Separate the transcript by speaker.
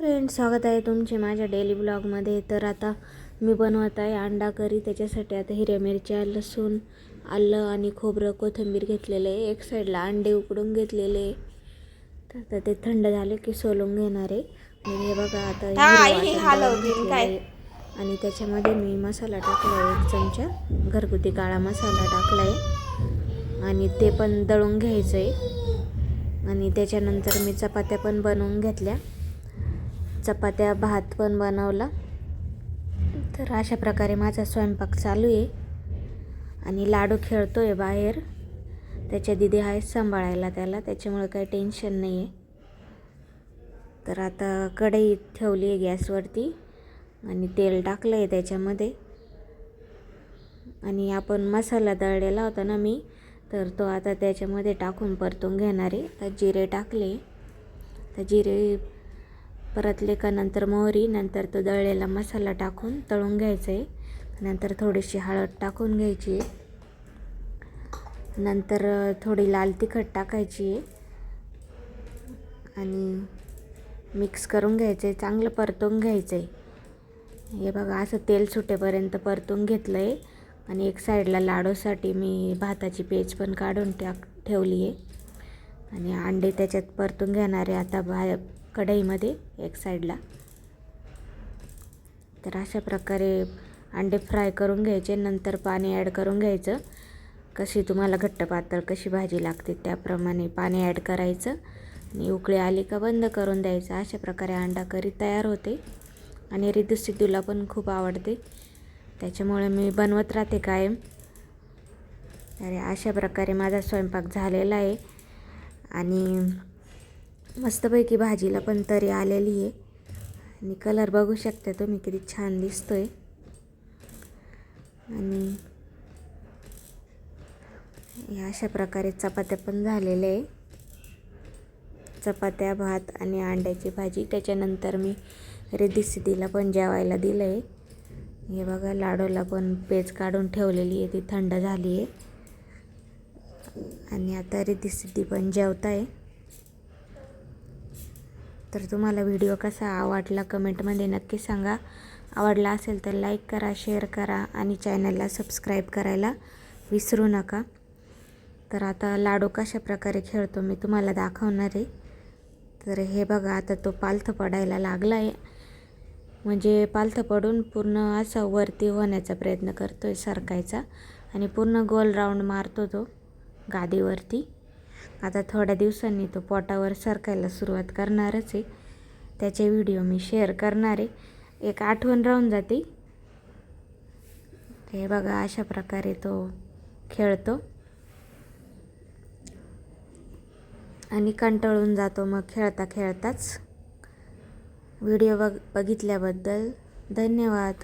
Speaker 1: Friend स्वागत आहे तुमचे माझ्या डेली ब्लॉगमध्ये तर आता मी बनवत आहे अंडा करी. त्याच्यासाठी आता हिरव्या मिरच्या लसूण आलं आणि खोबरं कोथिंबीर घेतलेलं आहे. एक साईडला अंडे उकडून घेतलेले. तर आता ते थंड झाले की सोलून घेणार आहे. मग हे बघा आता. आणि त्याच्यामध्ये मी मसाला टाकला आहे. एक चमचा घरगुती काळा मसाला टाकला आहे. आणि ते पण दळून घ्यायचं आहे. आणि त्याच्यानंतर मी चपात्या पण बनवून घेतल्या. चपात्या भात पण बनवला. तर अशा प्रकारे माझा स्वयंपाक चालू आहे. आणि लाडू खेळतो आहे बाहेर. त्याच्या दिदी आहे सांभाळायला त्याला. त्याच्यामुळे काही टेन्शन नाही आहे तर आता कढई ठेवली आहे गॅसवरती. आणि तेल टाकलं आहे त्याच्यामध्ये. आणि आपण मसाला दळलेला होता ना मी तर तो आता त्याच्यामध्ये टाकून परतून घेणार आहे. तर जिरे टाकले. तर जिरे परतले का नंतर मोहरी नंतर तो दळलेला मसाला टाकून तळून घ्यायचं. आहे नंतर थोडीशी हळद टाकून घ्यायची. आहे नंतर थोडी लाल तिखट टाकायची आहे आणि मिक्स करून घ्यायचं. आहे चांगलं परतून घ्यायचं. आहे हे बघा असं तेल सुटेपर्यंत परतून घेतलं आहे आणि एक साईडला लाडूसाठी मी भाताची पेज पण काढून टाक ठेवली आहे आणि अंडे त्याच्यात परतून घेणार. आहे आता बा कढईमध्ये एक साईडला. तर अशा प्रकारे अंडे फ्राय करून घ्यायचे नंतर पाणी ॲड करून घ्यायचं. कशी तुम्हाला घट्ट पातळ कशी भाजी लागते त्याप्रमाणे पाणी ॲड करायचं. आणि उकळी आली का बंद करून द्यायचं. अशा प्रकारे अंडा करी तयार होते. आणि रिद्धी सिद्धूला पण खूप आवडते. त्याच्यामुळे मी बनवत राहते कायम. अरे अशा प्रकारे माझा स्वयंपाक झालेला आहे. आणि मस्तपैकी भाजीला पण तरी आलेली आहे. आणि कलर बघू शकता तुम्ही किती छान दिसतो आहे आणि या अशा प्रकारे चपात्या पण झालेल्या आहे. चपात्या भात आणि अंड्याची भाजी. त्याच्यानंतर मी रेदिसिदीला सिद्धीला पण जेवायला दिलं आहे हे बघा लाडूला पण पेज काढून ठेवलेली आहे. ती थंड झाली आहे. आणि आता रिद्धी सिद्धी पण जेवत आहे तर तुम्हाला व्हिडिओ कसा आवडला कमेंटमध्ये नक्की सांगा. आवडला असेल तर लाईक करा शेअर करा आणि चॅनलला सबस्क्राईब करायला विसरू नका. तर आता लाडू कशा प्रकारे खेळतो मी तुम्हाला दाखवणार आहे. तर हे बघा आता तो पालथं पडायला लागला आहे. म्हणजे पालथं पडून पूर्ण असा वरती होण्याचा प्रयत्न करतो आहे सरकायचा आणि पूर्ण गोल राऊंड मारतो तो गादीवरती. आता थोड्या दिवसांनी तो पोटावर सरकायला सुरुवात करणारच आहे. त्याचे व्हिडिओ मी शेअर करणार आहे. एक आठवण राहून जाते. हे बघा अशा प्रकारे तो खेळतो. आणि कंटाळून जातो मग खेळता खेळताच. व्हिडिओ बघ बघितल्याबद्दल धन्यवाद.